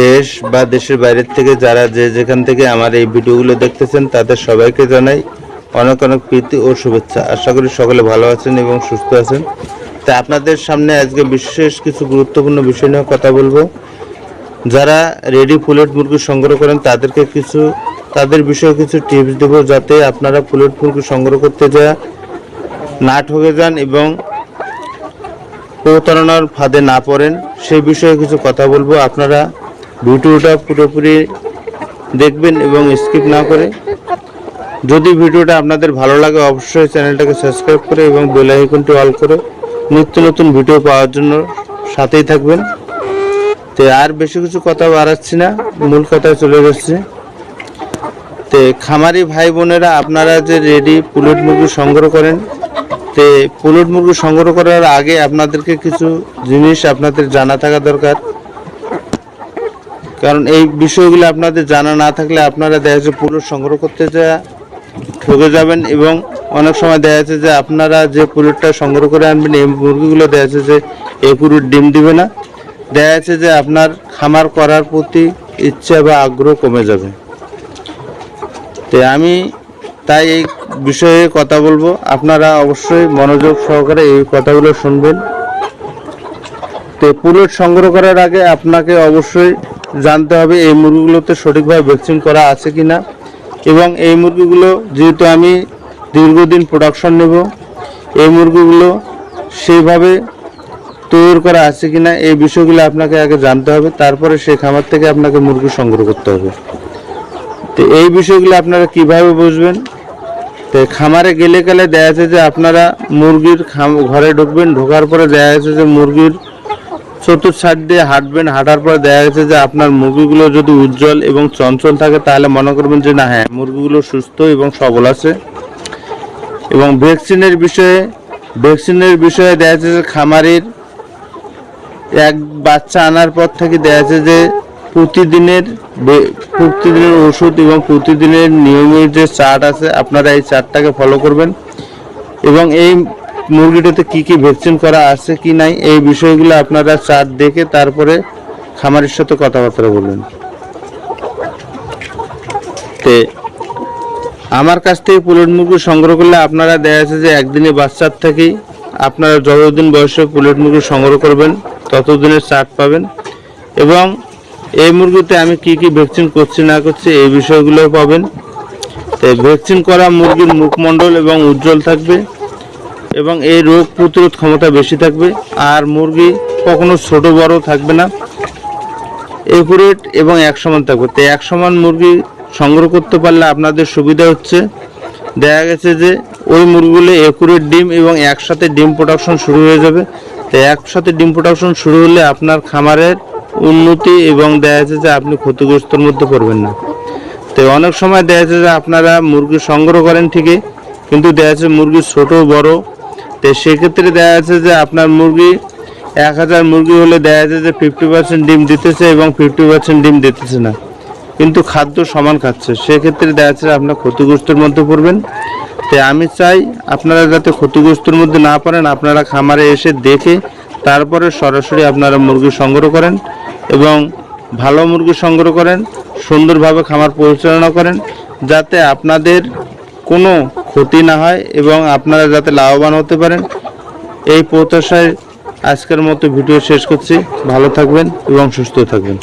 দেশ বা দেশের বাইরের থেকে যারা যে যেখান থেকে আমার এই ভিডিওগুলো দেখতেছেন, তাদের সবাইকে জানাই অনেক অনেক প্রীতি ও শুভেচ্ছা। আশা করি সকলে ভালো আছেন এবং সুস্থ আছেন। তা আপনাদের সামনে আজকে বিশেষ কিছু গুরুত্বপূর্ণ বিষয় নিয়ে কথা বলব। যারা রেডি পুলেট মুরগি সংগ্রহ করেন, তাদেরকে কিছু, তাদের বিষয়ে কিছু টিপস দেব যাতে আপনারা পুলেট মুরগি সংগ্রহ করতে যা না ঠকে যান এবং প্রতারণার ফাঁদে না পড়েন সেই বিষয়ে কিছু কথা বলব। আপনারা ভিডিওটা পুরোপুরি দেখবেন এবং স্কিপ না করে। যদি ভিডিওটা আপনাদের ভালো লাগে, অবশ্যই চ্যানেলটাকে সাবস্ক্রাইব করে এবং বেল আইকনটি অল করে নিত্য নতুন ভিডিও পাওয়ার জন্য সাথেই থাকবেন। তো আর বেশি কিছু কথা বাড়াচ্ছি না, মূল কথায় চলে যাচ্ছে তো খামারি ভাই বোনেরা আপনারা যে রেডি পুলেট মুরগি সংগ্রহ করেন তে পুলেট মুরগি সংগ্রহ করার আগে আপনাদেরকে কিছু জিনিস আপনাদের জানা থাকা দরকার। কারণ এই বিষয়গুলো আপনাদের জানা না থাকলে আপনারা দেখা যাচ্ছে পুলেট সংগ্রহ করতে যা ঠকে যাবেন এবং অনেক সময় দেখা যাচ্ছে যে আপনারা যে পুলেটটা সংগ্রহ করে আনবেন, এই মুরগিগুলো দেখা যাচ্ছে যে এই পুরুট ডিম দিবে না। দেখা যাচ্ছে যে আপনার খামার করার প্রতি ইচ্ছা বা আগ্রহ কমে যাবে। তো আমি তাই এই বিষয়ে কথা বলব। আপনারা অবশ্যই মনোযোগ সহকারে এই কথাগুলো শুনবেন। তো পুলেট সংগ্রহ করার আগে আপনাকে অবশ্যই জানতে হবে এই মুরগিগুলোতে সঠিকভাবে ভ্যাকসিন করা আছে কি না এবং এই মুরগিগুলো যেহেতু আমি দীর্ঘদিন প্রোডাকশন নেব, এই মুরগিগুলো সেইভাবে তৈরি করা আছে কি না এই বিষয়গুলো আপনাকে আগে জানতে হবে। তারপরে সেই খামার থেকে আপনাকে মুরগি সংগ্রহ করতে হবে। তো এই বিষয়গুলো আপনারা কীভাবে বুঝবেন? তো খামারে গেলে গেলে দেখা যাচ্ছে যে আপনারা মুরগির ঘরে ঢুকবেন, ঢোকার পরে দেখা যাচ্ছে যে মুরগির চতুর সাইড দিয়ে হাঁটবেন, হাঁটার পরে দেখা যাচ্ছে যে আপনার মুরগিগুলো যদি উজ্জ্বল এবং চঞ্চল থাকে, তাহলে মনে করবেন যে না হ্যাঁ মুরগিগুলো সুস্থ এবং সবল আছে। এবং ভ্যাকসিনের বিষয়ে ভ্যাকসিনের বিষয়ে দেখা যাচ্ছে যে খামারের এক বাচ্চা আনার পর থেকে দেখা যাচ্ছে যে প্রতিদিনের প্রতিদিনের ওষুধ এবং প্রতিদিনের নিয়মিত যে চার্ট আছে, আপনারা এই চার্টটাকে ফলো করবেন। এবং এই মুরগিটাতে কি কি ভ্যাকসিন করা আছে কি নাই, এই বিষয়গুলো আপনারা চার্ট দেখে তারপরে খামারের সাথে কথাবার্তা বলবেন তে, আমার কাছ থেকে পুলেট মুরগি সংগ্রহ করলে আপনারা দেখা যাচ্ছে যে একদিনে বাচ্চার থেকেই আপনারা যতদিন বয়সে পুলেট মুরগি সংগ্রহ করবেন, ততদিনের চার্ট পাবেন। এবং এই মুরগিতে আমি কি কি ভ্যাকসিন করছি, না করছি, এই বিষয়গুলো পাবেন। তো ভ্যাকসিন করা মুরগির মুখমণ্ডল এবং উজ্জ্বল থাকবে এবং এই রোগ প্রতিরোধ ক্ষমতা বেশি থাকবে। আর মুরগি কখনো ছোট, বড় থাকবে না। একুরেট এবং এক সমান থাকবে। তো এক সমান মুরগি সংগ্রহ করতে পারলে আপনাদের সুবিধা হচ্ছে। দেখা গেছে যে ওই মুরগিগুলো একুরেট ডিম এবং একসাথে ডিম প্রোডাকশন শুরু হয়ে যাবে। তো একসাথে ডিম প্রোডাকশন শুরু হলে আপনার খামারের উন্নতি এবং দেখা যাচ্ছে যে আপনি ক্ষতিগ্রস্তর মধ্যে পড়বেন না। তো অনেক সময় দেখা যাচ্ছে যে আপনারা মুরগি সংগ্রহ করেন ঠিকই, কিন্তু দেখা যাচ্ছে মুরগি ছোট, বড়। তো সেক্ষেত্রে দেখা যাচ্ছে যে আপনার মুরগি, এক হাজার মুরগি হলে দেখা যাচ্ছে যে ফিফটি পার্সেন্ট ডিম দিতেছে এবং ফিফটি পার্সেন্ট ডিম দিতেছে না। কিন্তু খাদ্য সমান খাচ্ছে। সেক্ষেত্রে দেখা যাচ্ছে আপনার ক্ষতিগ্রস্তের মধ্যে পড়বেন। তাই আমি চাই আপনারা যাতে ক্ষতিগ্রস্তের মধ্যে না পড়েন, আপনারা খামারে এসে দেখে তারপরে সরাসরি আপনারা মুরগি সংগ্রহ করেন। এবং ভালো মুরগি সংগ্রহ করেন, সুন্দরভাবে খামার পরিচালনা করেন, যাতে আপনাদের কোনো ক্ষতি না হয় এবং আপনারা যাতে লাভবান হতে পারেন। এই প্রত্যাশায় আজকের মতো ভিডিও শেষ করছি। ভালো থাকবেন এবং সুস্থ থাকবেন।